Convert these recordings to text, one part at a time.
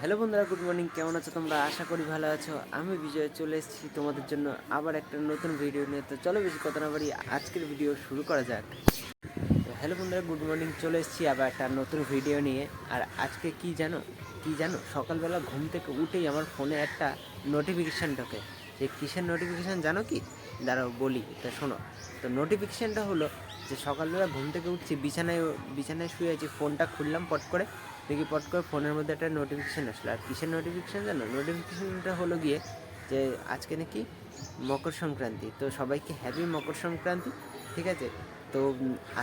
Hello বন্ধুরা, good morning. কেমন আছো তোমরা? আশা করি ভালো আছো। আমি বিজয়, চলে এসেছি তোমাদের জন্য আবার একটা নতুন ভিডিও নিয়ে। তো চলো বেশি কথা না বাড়ি আজকের ভিডিও শুরু করা যাক। তো হ্যালো বন্ধুরা, গুড মর্নিং। চলে এসেছি আবার একটা নতুন ভিডিও নিয়ে। আর আজকে কি জানো? কি জানো? সকালবেলা ঘুম থেকে উঠেই আমার ফোনে একটা নোটিফিকেশান ঢোকে। যে কিসের নোটিফিকেশান জানো কি? দাঁড়াও, বলি। তা শোনো। তো নোটিফিকেশানটা হলো যে সকালবেলা ঘুম থেকে উঠছি, বিছানায় বিছানায় শুয়ে আছি, ফোনটা খুললাম পট করে। দেখি পট করে ফোনের মধ্যে একটা নোটিফিকেশান আসলো। আর কিসের নোটিফিকেশান জানো? নোটিফিকেশানটা হলো গিয়ে যে আজকে নাকি মকর সংক্রান্তি। তো সবাইকে হ্যাপি মকর সংক্রান্তি, ঠিক আছে? তো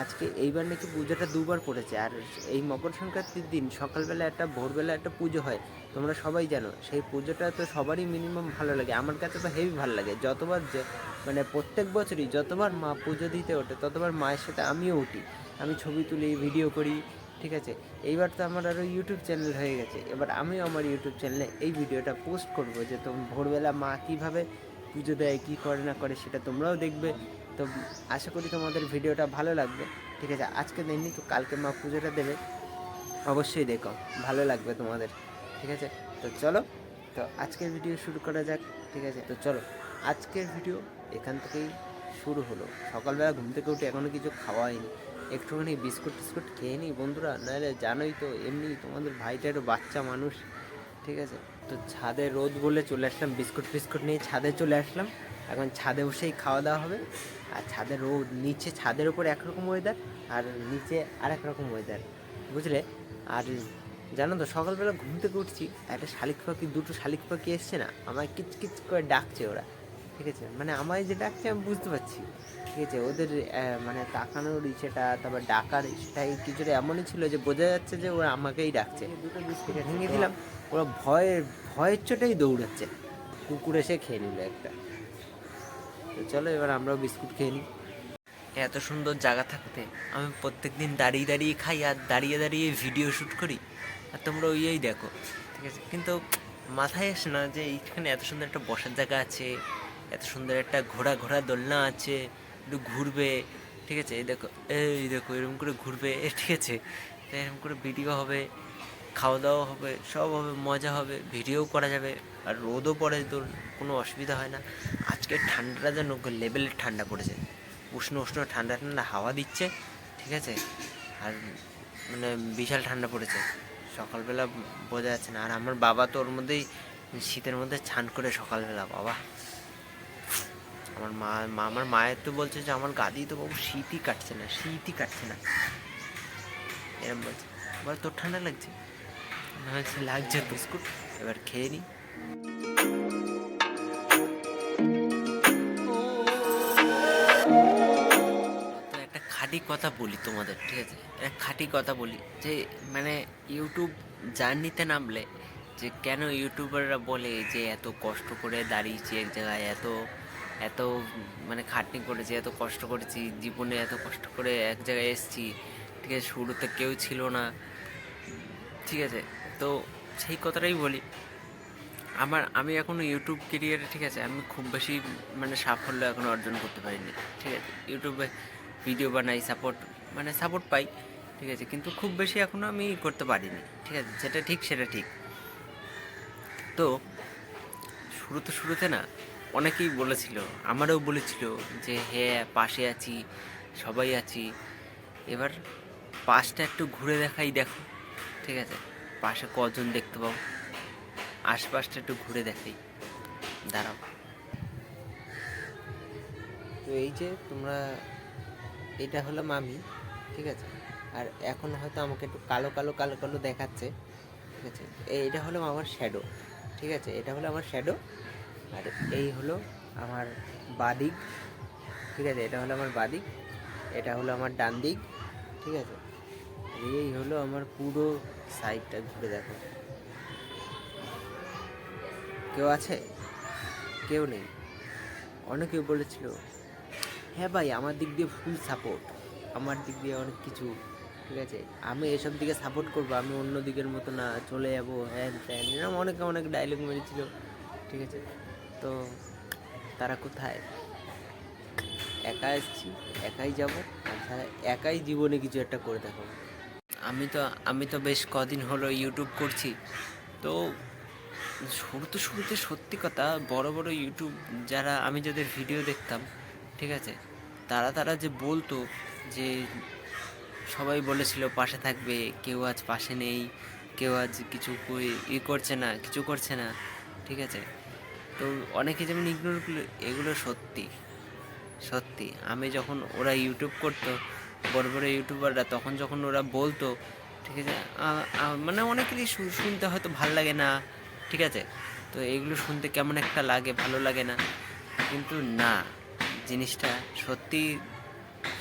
আজকে এইবার নাকি পুজোটা দুবার পড়েছে। আর এই মকর সংক্রান্তির দিন সকালবেলা একটা, ভোরবেলা একটা পুজো হয়। তোমরা সবাই জানো, সেই পুজোটা তো সবারই মিনিমাম ভালো লাগে। আমার কাছে তো হেভি ভালো লাগে। যতবার যে মানে প্রত্যেক বছরই যতবার মা পুজো দিতে ওঠে, ততবার মায়ের সাথে আমিও উঠি। আমি ছবি তুলি ভিডিও করি ঠিক আছে? এইবার তো আমার আরও ইউটিউব চ্যানেল হয়ে গেছে। এবার আমিও আমার ইউটিউব চ্যানেলে এই ভিডিওটা পোস্ট করব যে তো ভোরবেলা মা কীভাবে পুজো দেয়, কী করে, না করে সেটা তোমরাও দেখবে। তো আশা করি তোমাদের ভিডিওটা ভালো লাগবে। ঠিক আছে? আজকে দেননি তো কালকে মা পুজোটা দেবে। অবশ্যই দেখো, ভালো লাগবে তোমাদের। ঠিক আছে? তো চলো, তো আজকের ভিডিও শুরু করা যাক। ঠিক আছে? তো চলো, আজকের ভিডিও এখান থেকেই শুরু হলো। সকালবেলা ঘুম থেকে উঠে এখনও কিছু খাওয়া হয়নি। একটুখানি বিস্কুট টিস্কুট খেয়ে নিই বন্ধুরা, নাহলে জানোই তো এমনি তোমাদের ভাইটা একটু বাচ্চা মানুষ, ঠিক আছে? তো ছাদে রোদ বলে চলে আসলাম, বিস্কুট ফিস্কুট নিয়ে ছাদে চলে আসলাম। এখন ছাদে বসেই খাওয়া দাওয়া হবে। আর ছাদে রোদ, নিচে ছাদের উপর একরকম ওয়েদার আর নিচে আর রকম ওয়েদার বুঝলে? আর জানো তো, সকালবেলা ঘুম থেকে উঠছি, একটা শালিক পাখি, দুটো শালিক পাখি এসছে না, আমায় কিচ কিচ করে ডাকছে ওরা। ঠিক আছে? মানে আমায় যে ডাকছে আমি বুঝতে পারছি। ঠিক আছে? ওদের মানে তাকানোর ইচ্ছেটা তারপর ডাকার ইচ্ছেটা এই কিছুটা এমনই ছিল যে বোঝা যাচ্ছে যে ওরা আমাকেই ডাকছে। দুটো বিস্কুট ভেঙে দিলাম। ওরা ভয়ের ভয়ের চোটেই দৌড়াচ্ছে। কুকুর এসে খেয়ে নিল একটা। তো চলো এবার আমরাও বিস্কুট খেয়ে নিই। এত সুন্দর জায়গা থাকতে। আমি প্রত্যেক দিন দাঁড়িয়ে দাঁড়িয়ে খাই আর দাঁড়িয়ে দাঁড়িয়ে ভিডিও শ্যুট করি। আর তোমরা ওইই দেখো। ঠিক আছে? কিন্তু মাথায় আসে না যে এইখানে এত সুন্দর একটা বসার জায়গা আছে। এত সুন্দর একটা ঘোড়া ঘোড়া দোলনা আছে, একটু ঘুরবে, ঠিক আছে? এই দেখো এই দেখো, এরকম করে ঘুরবে ঠিক আছে? এরকম করে ভিডিও হবে, খাওয়া দাওয়া হবে, সব হবে, মজা হবে ভিডিও করা যাবে, আর রোদও পড়ে তো কোনো অসুবিধা হয় না। আজকে ঠান্ডাটা যেন লেভেলের ঠান্ডা পড়েছে। উষ্ণ উষ্ণ ঠান্ডা ঠান্ডা হাওয়া দিচ্ছে, ঠিক আছে? আর মানে বিশাল ঠান্ডা পড়েছে। সকালবেলা বোঝা যাচ্ছে না। আর আমার বাবা তো ওর মধ্যেই শীতের মধ্যে ছান করে সকালবেলা, বাবা। আমার মা আমার মায়ের তো বলছে যে আমার গাদি তো বাবু শীতই কাটছে না শীতই কাটছে না। এরম বলছে। এবার তোর ঠান্ডা লাগছে? লাগছে বিস্কুট? এবার খেয়ে নিই খাঁটি কথা বলি তোমাদের ঠিক আছে? একটা খাঁটি কথা বলি যে মানে ইউটিউব জার্নিতে নামলে যে কেন ইউটিউবাররা বলে যে এত কষ্ট করে দাঁড়িয়েছি এক জায়গায় এত এত মানে খাটনি করেছি, এত কষ্ট করেছি, জীবনে এত কষ্ট করে এক জায়গায় এসেছি, ঠিক আছে, শুরুতে কেউ ছিল না, ঠিক আছে, তো সেই কথাটাই বলি। আমার, আমি এখনও ইউটিউব কেরিয়ারে ঠিক আছে, আমি খুব বেশি মানে সাফল্য এখনও অর্জন করতে পারিনি, ঠিক আছে ইউটিউবে ভিডিও বানাই সাপোর্ট মানে সাপোর্ট পাই, ঠিক আছে, কিন্তু খুব বেশি এখনও আমি করতে পারিনি, ঠিক আছে, যেটা ঠিক সেটা ঠিক। তো, শুরুতে শুরুতে না অনেকেই বলেছিল, আমারও বলেছিল যে হ্যাঁ পাশে আছি, সবাই আছি। এবার পাশটা একটু ঘুরে দেখাই, দেখো, ঠিক আছে? পাশে কজন দেখতে পাও আশপাশটা একটু ঘুরে দেখাই। দাঁড়াও। তো এই যে তোমরা, এটা হলো মামি, ঠিক আছে? আর এখন হয়তো আমাকে একটু কালো কালো কালো কালো দেখাচ্ছে, ঠিক আছে? এইটা হলো আমার শ্যাডো ঠিক আছে? এটা হলো আমার শ্যাডো আর এই হলো আমার বাদিক, ঠিক আছে? এটা হলো আমার বাদিক, এটা হলো আমার ডান দিক, ঠিক আছে? এই হলো আমার পুরো সাইডটা ঘুরে দেখো। কেউ আছে? কেউ নেই। অনেকেও বলেছিল হ্যাঁ ভাই, আমার দিক দিয়ে ফুল সাপোর্ট আমার দিক দিয়ে অনেক কিছু, ঠিক আছে? আমি এসব দিকে সাপোর্ট করব, আমি অন্য দিকের মতো না, চলে যাব, হ্যান ত্যান। এরকম অনেকে অনেক ডায়লগ মেরেছিল, ঠিক আছে? তো তারা কোথায়? একা এসছি, একাই যাব। আর তারা একাই জীবনে কিছু একটা করে দেখাবো। আমি তো আমি তো বেশ কদিন হলো ইউটিউব করছি। তো শুরুতে শুরুতে সত্যি কথা, বড় বড় ইউটিউব যারা, আমি যাদের ভিডিও দেখতাম, ঠিক আছে? তারা তারা যে বলতো যে সবাই বলেছিল, পাশে থাকবে, কেউ আজ পাশে নেই, কেউ আজ কিছু ই করছে না, কিছু করছে না। ঠিক আছে? তো অনেকে যেমন ইগনোর এগুলো সত্যি। সত্যি। আমি যখন ওরা ইউটিউব করতো, বড় বড় ইউটিউবাররা তখন যখন ওরা বলতো, ঠিক আছে মানে অনেকেরই শুনতে হয়তো ভালো লাগে না, ঠিক আছে? তো এগুলো শুনতে কেমন একটা লাগে, ভালো লাগে না। কিন্তু না, জিনিসটা সত্যি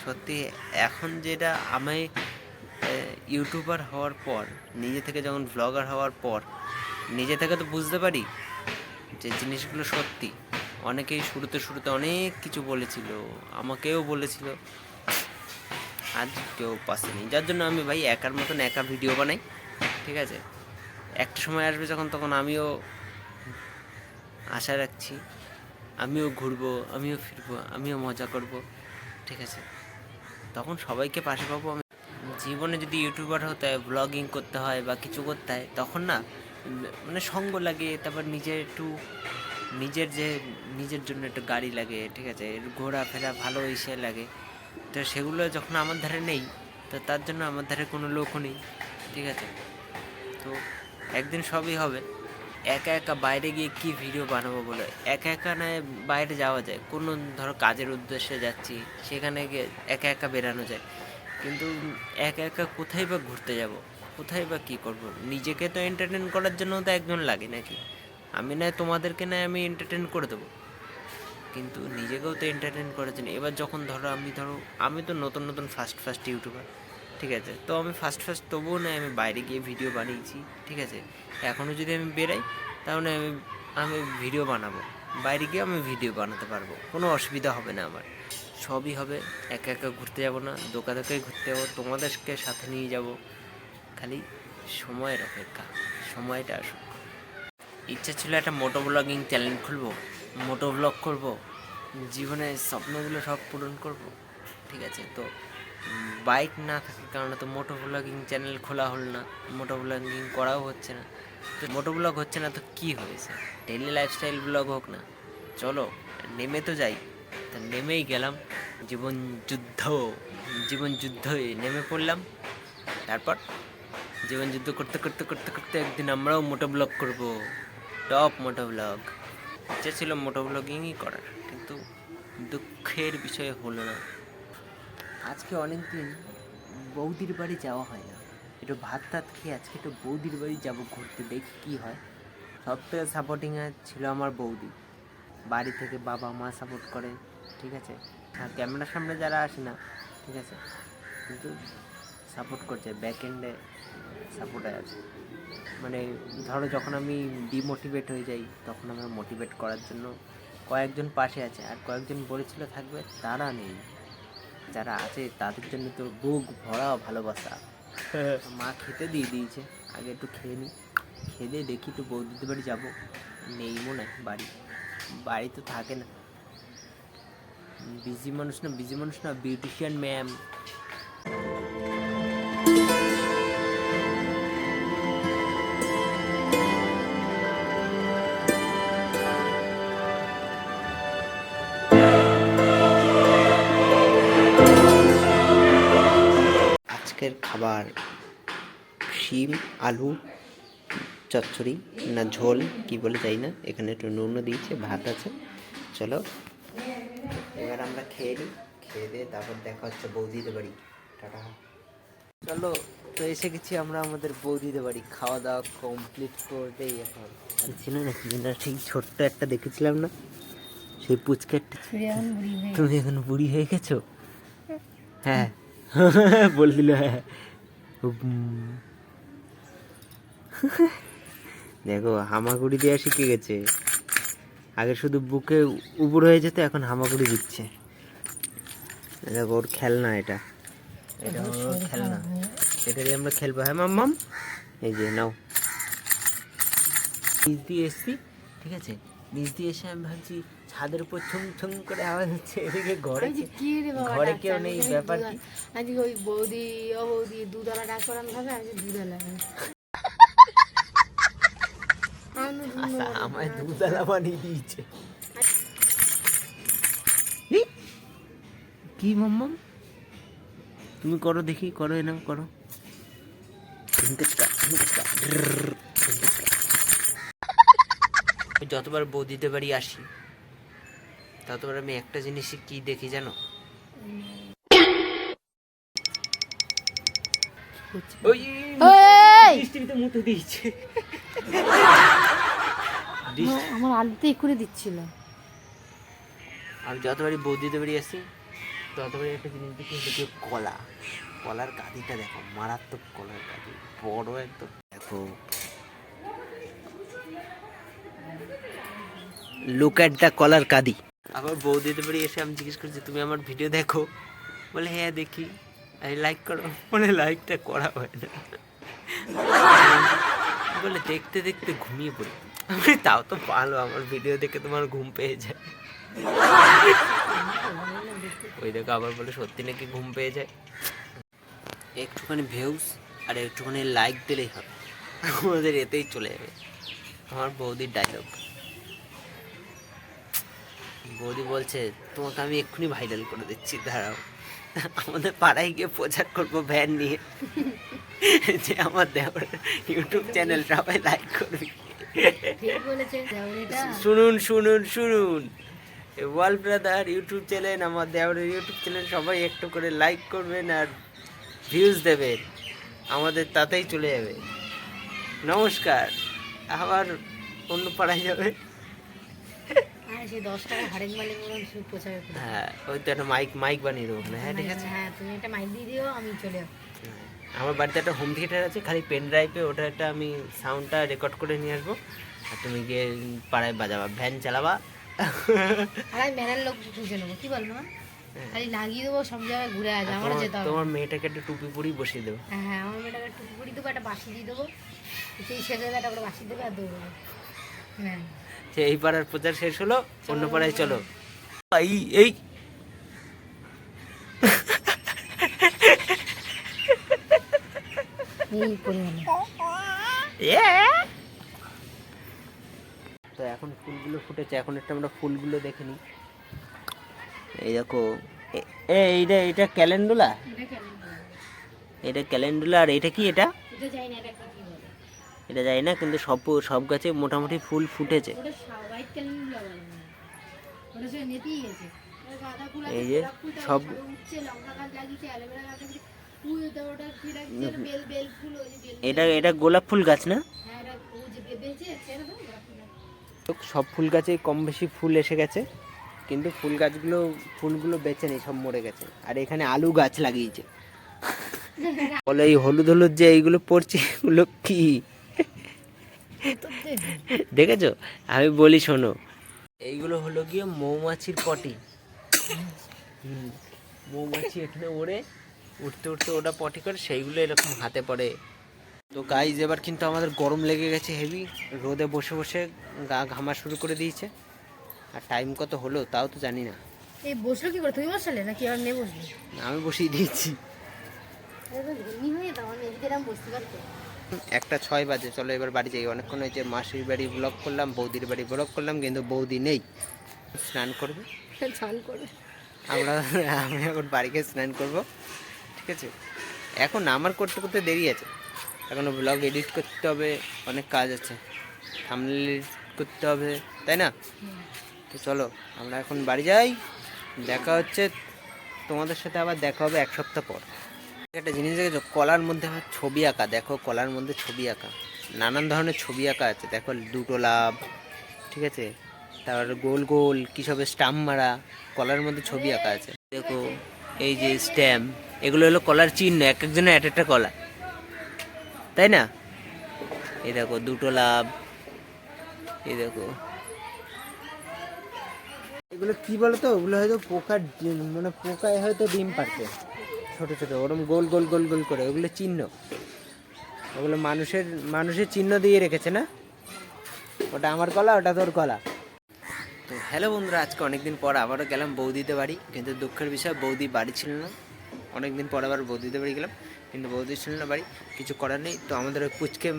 সত্যি এখন যেটা আমি ইউটিউবার হওয়ার পর, নিজে থেকে যখন ব্লগার হওয়ার পর, নিজে থেকে তো বুঝতে পারি যে জিনিসগুলো সত্যি। অনেকেই শুরুতে শুরুতে অনেক কিছু বলেছিল, আমাকেও বলেছিল। আজ কেউ পাশে নেই। যার জন্য আমি ভাই একার মতন একা ভিডিও বানাই, ঠিক আছে? একটা সময় আসবে যখন তখন আমিও আশা রাখছি, আমিও ঘুরবো, আমিও ফিরবো, আমিও মজা করব, ঠিক আছে? তখন সবাইকে পাশে পাবো আমি। জীবনে যদি ইউটিউবার হতে হয় ব্লগিং করতে হয় বা কিছু করতে হয়, তখন না মানে সঙ্গ লাগে, তারপর নিজের একটু, নিজের যে, নিজের জন্য একটু গাড়ি লাগে, ঠিক আছে? ঘোরাফেরা ভালো ইসে লাগে। তো সেগুলো যখন আমার ধারে নেই, তো তার জন্য আমার ধারে কোনো লোকও নেই, ঠিক আছে? তো একদিন সবই হবে। একা একা বাইরে গিয়ে কি ভিডিও বানাবো বলে? একা একা নয় বাইরে যাওয়া যায়। কোনো ধরো কাজের উদ্দেশ্যে যাচ্ছি, সেখানে গিয়ে একা একা বেরানো যায়। কিন্তু একা একা কোথায় বা ঘুরতে যাব? কোথায় বা কী করব? নিজেকে তো এন্টারটেন করার জন্য তো একজন লাগে নাকি? আমি নয়, তোমাদেরকে নয়, আমি এন্টারটেন করে দেবো। কিন্তু নিজেকেও তো এন্টারটেন করার জন্য। এবার যখন ধরো আমি ধরো, আমি তো নতুন নতুন ফার্স্ট ফার্স্ট ইউটিউবার ঠিক আছে? তো আমি ফার্স্ট ফার্স্ট তবুও না আমি বাইরে গিয়ে ভিডিও বানিয়েছি, ঠিক আছে? এখনও যদি আমি বেরাই, তাহলে আমি আমি ভিডিও বানাবো। বাইরে গিয়ে আমি ভিডিও বানাতে পারব। কোনো অসুবিধা হবে না আমার। সবই হবে। একা একা ঘুরতে যাব না। দোকা দোকায় ঘুরতে যাব। তোমাদেরকে সাথে নিয়ে যাব। খালি সময়ের অপেক্ষা, সময়টা আসুক। ইচ্ছা ছিল একটা মোটো ব্লগিং চ্যানেল খুলবো, মোটো ব্লগ করব জীবনের স্বপ্নগুলো সব পূরণ করব, ঠিক আছে? তো বাইক না থাকার কারণে তো মোটো ব্লগিং চ্যানেল খোলা হল না, মোটো ব্লগিং করাও হচ্ছে না। তো মোটো ব্লগ হচ্ছে না তো কি হয়েছে? ডেলি লাইফস্টাইল ব্লগ হোক না, চলো, নেমে তো যাই। তো নেমেই গেলাম, জীবন যুদ্ধ, জীবন যুদ্ধে নেমে পড়লাম। তারপর জীবন যুদ্ধ করতে করতে করতে করতে একদিন আমরাও মোটো ব্লগ করব। Top moto vlog. ইচ্ছা ছিল মোটো ব্লগিংই করার, কিন্তু দুঃখের বিষয় হলো না। আজকে অনেক দিন বৌদির বাড়ি যাওয়া হয় না। একটু ভাত টাত খেয়ে আজকে একটু বৌদির বাড়ি যাব ঘুরতে, দেখি কী হয়। সব থেকে সাপোর্টিং ছিল আমার বৌদি। বাড়ি থেকে বাবা, মা সাপোর্ট করে, ঠিক আছে? আর ক্যামেরার সামনে যারা আসে না, ঠিক আছে? কিন্তু সাপোর্ট করছে ব্যাক এন্ডে সাপোর্টে আছে। মানে ধরো যখন আমি ডিমোটিভেট হয়ে যাই তখন আমার মোটিভেট করার জন্য কয়েকজন পাশে আছে আর কয়েকজন বলেছিল থাকবে তারা নেই। যারা আছে তাদের জন্য তো বুক ভরা ভালোবাসা। মা খেতে দিয়ে দিয়েছে আগে একটু খেয়ে নিই খেয়ে দিয়ে দেখি একটু বৌদিদের বাড়ি যাব। নেই মনে হয় বাড়ি। বাড়ি তো থাকে না। বিজি মানুষ না বিজি মানুষ না বিউটিশিয়ান ম্যাম খাবার শিম আলু চচ্চড়ি না ঝোল কি বলে যাই না এখানে একটু নুনও দিয়েছে ভাত আছে। চলো এবার আমরা খেয়ে নিই খেয়ে দিয়ে তারপর দেখা হচ্ছে বৌদিদের বাড়ি। টাটা। চলো তো এসে গেছি আমরা আমাদের বৌদিদের বাড়ি খাওয়া দাওয়া কমপ্লিট করতেই এখন। আর ছিল না কি যেন ঠিক ছোট্ট একটা দেখেছিলাম না? সেই পুচকেটটা তুমি এখন বুড়ি হয়ে গেছো? হ্যাঁ। বল দিল হ্যাঁ। দেখো, হামাগুড়ি দেওয়া শিখে গেছে। আগে শুধু বুকে উবুর হয়ে যেত, এখন হামাগুড়ি দিচ্ছে। দেখো, ওর খেলনা এটা। এটা ওর খেলনা। এটা দিয়ে আমরা খেলব হ্যাঁ মাম্মাম এই যে, নাও। নিচ দিয়ে এসছি, ঠিক আছে? নিচ দিয়ে এসে আমি ভাবছি ছাদের উপর ছুং ছুং করে আওয়াজ হচ্ছে এদিকে ঘরে ঘরে কেউ নেই ব্যাপার কি আজকে ওই বৌদি ও বৌদি দুধওয়ালা ডাক করান ভাবে আমি আচ্ছা আমায় দুধালা বানিয়ে দিয়েছে। কি মাম্মাম তুমি করো দেখি করো এনাম করো। যতবার বৌদিতে বাড়ি আসি ততবার আমি একটা জিনিসই কি দেখি জানো? আমার- আলুতে এক্ষুনি দিচ্ছিল। আমি যতবারই বৌদিতে বাড়ি আসি ততবারই একটা জিনিস দেখি দেখি কলা। কলার কাঁদিটা দেখো মারাত্মক কলার কাঁদি বড় একদম। দেখো। লুক অ্যাট দ্য কলার কাঁদি। আবার বৌদিতে বাড়ি এসে আমি জিজ্ঞেস করছি, তুমি আমার ভিডিও দেখো? বলে হ্যাঁ দেখি। আমি লাইক করো। মানে লাইকটা করা হয় না। বলে, দেখতে দেখতে ঘুমিয়ে পড়ি। আমি তাও তো ভালো, আমার ভিডিও দেখে তোমার ঘুম পেয়ে যায়। ওই দেখো, আবার বলে, সত্যি নাকি ঘুম পেয়ে যায়? একটুখানি ভিউস আর একটুখানি লাইক দিলেই হবে। আমাদের এতেই চলে যাবে। আমার বৌদির ডায়লগ বৌদি বলছে তোমাকে আমি এক্ষুনি ভাইরাল করে দিচ্ছি দাঁড়াও। আমাদের পাড়ায় গিয়ে প্রচার করব ভ্যান নিয়ে। যে আমার দেওয়ার ইউটিউব চ্যানেল সবাই লাইক করবি। শুনুন শুনুন শুনুন। ওয়াল ব্রাদার ইউটিউব চ্যানেল আমার দেওয়ারের ইউটিউব চ্যানেল সবাই একটু করে লাইক করবেন আর ভিউজ দেবেন। আমাদের তাতেই চলে যাবে। নমস্কার। আবার অন্য পাড়ায় যাবে। সেই দশ টাকা হারেক মালিক প্রচার হ্যাঁ ওই তো একটা মাইক মাইক বানিয়ে দেবো হ্যাঁ ঠিক আছে। হ্যাঁ তুমি একটা মাইক দিয়ে দিও আমি চলে যাব আমার বাড়িতে একটা হোম থিয়েটার আছে খালি পেন ড্রাইভে ওটা একটা আমি সাউন্ডটা রেকর্ড করে নিয়ে আসব। আর তুমি গিয়ে পাড়ায় বাজাবা ভ্যান চালাবা। আর আমি ভ্যানের লোক খুঁজে নেব কি বলব না খালি লাগিয়ে দেবো সব জায়গায় ঘুরে আমার যেতে হবে। তোমার মেয়েটাকে একটা টুপি পরি বসিয়ে দেবো। হ্যাঁ হ্যাঁ আমার মেয়েটাকে টুপি পরি দেবো একটা বাসি দিয়ে দেবো। সেই সেজে একটা করে বাসি দেবে আর দৌড়বো। হ্যাঁ। যে এই পাড়ার প্রচার শেষ হলো অন্য পাড়ায় চলো। এই। এই এই তো এখন ফুলগুলো ফুটেছে এখন একটা আমরা ফুলগুলো দেখে নিই। এই দেখো এইটা এটা ক্যালেন্ডুলা। এটা ক্যালেন্ডুলা আর এটা কি এটা? এটা জানি না কিন্তু সব সব গাছে মোটামুটি ফুল ফুটেছে। এই যে সব এটা এটা গোলাপ ফুল গাছ না? হ্যাঁ সব ফুল গাছে কম বেশি ফুল এসে গেছে কিন্তু ফুল গাছগুলো ফুলগুলো বেঁচে নেই সব মরে গেছে। আর এখানে আলু গাছ লাগিয়েছে। বলে এই হলুদ হলুদ যে এইগুলো পড়ছে এগুলো কি? দেখেছ? আমি বলি শোনো। এইগুলো হলো গিয়ে মৌমাছির পটি। মৌমাছি এখানে ওড়ে উঠতে উঠতে ওটা পটি করে সেইগুলো এরকম হাতে পড়ে। তো গাইজ এবার কিন্তু আমাদের গরম লেগে গেছে হেভি রোদে বসে বসে গা ঘামা শুরু করে দিয়েছে। আর টাইম কত হলো তাও তো জানি না। এই বসল কি করে? তুমি বসালে? নাকি আর মেয়ে বসলি আমি বসিয়ে দিয়েছি। ধর্মী হয়ে দাও আমি এদিকে এরকম বসতে পারতো একটা ছয় বাজে চলো এবার বাড়ি যাই। অনেকক্ষণ হয়েছে মাসির বাড়ি ব্লক করলাম বৌদির বাড়ি ব্লক করলাম কিন্তু বৌদি নেই। স্নান করবে? স্নান করবে। আমরা আমি এখন বাড়িতে স্নান করব ঠিক আছে? এখন আমার করতে করতে দেরি আছে। এখনও ব্লগ এডিট করতে হবে অনেক কাজ আছে। থামনেল করতে হবে তাই না? তো চলো আমরা এখন বাড়ি যাই। দেখা হচ্ছে তোমাদের সাথে আবার দেখা হবে এক সপ্তাহ পর। একটা জিনিস দেখেছ? কলার মধ্যে ছবি আঁকা, দেখো কলার মধ্যে ছবি আঁকা। নানান ধরনের ছবি আঁকা আছে, দেখো দুটো লাভ, ঠিক আছে? তারপর গোল গোল, কী সব স্টাম্প মারা, কলার মধ্যে ছবি আঁকা আছে। দেখো, এই যে স্ট্যাম্প, এগুলো হলো কলার চিহ্ন, এক একজনের এক একটা কলা। তাই না? এই দেখো, দুটো লাভ, এই দেখো। এগুলো কি বলতো? ওগুলো হয়তো পোকার মানে পোকায় হয়তো ডিম পারছে ছোট ছোট, ওরম গোল গোল গোল গোল করে, ওগুলো চিহ্ন। ওগুলো মানুষের মানুষের চিহ্ন দিয়ে রেখেছে না? ওটা আমার কলা, ওটা তোর কলা। তো হ্যালো বন্ধুরা, আজকে অনেকদিন পর আবারও গেলাম বৌদিতে বাড়ি, কিন্তু দুঃখের বিষয়, বৌদি বাড়ি ছিল না। অনেকদিন পর আবার বৌদিতে বাড়ি গেলাম, কিন্তু বৌদি ছিল না বাড়ি, কিছু করার নেই। তো আমাদের ওই পুচকে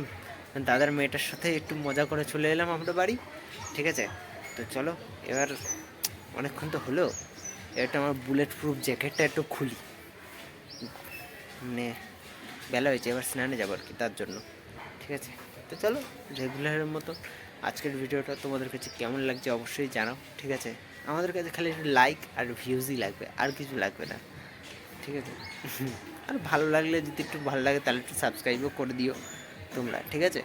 দাদার মেয়েটার সাথে একটু মজা করে চলে এলাম আমরা বাড়ি, ঠিক আছে? তো চলো, এবার অনেকক্ষণ তো হলো, এটা আমার বুলেট প্রুফ জ্যাকেটটা একটু খুলি। মানে বেলা হয়েছে, এবার স্নানে যাব আর কি, তার জন্য। ঠিক আছে? তো চলো, রেগুলারের মতো আজকের ভিডিওটা তোমাদের কাছে কেমন লাগছে অবশ্যই জানাও, ঠিক আছে? আমাদের কাছে খালি একটু লাইক আর ভিউজই লাগবে, আর কিছু লাগবে না, ঠিক আছে? আর ভালো লাগলে যদি একটু ভালো লাগে, তাহলে একটু সাবস্ক্রাইবও করে দিও তোমরা, ঠিক আছে?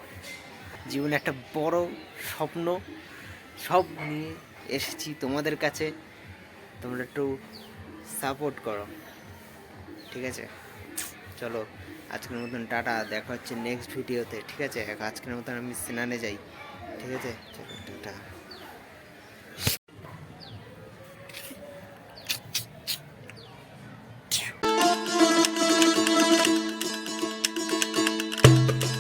জীবনে একটা বড় স্বপ্ন, সব নিয়ে এসেছি তোমাদের কাছে, তোমরা একটু সাপোর্ট করো, ঠিক আছে? চলো আজকের মতন টাটা, দেখা হচ্ছে নেক্সট ভিডিওতে ঠিক আছে? আজকের মতন আমি স্নানে যাই, ঠিক আছে? চলো, টাটা।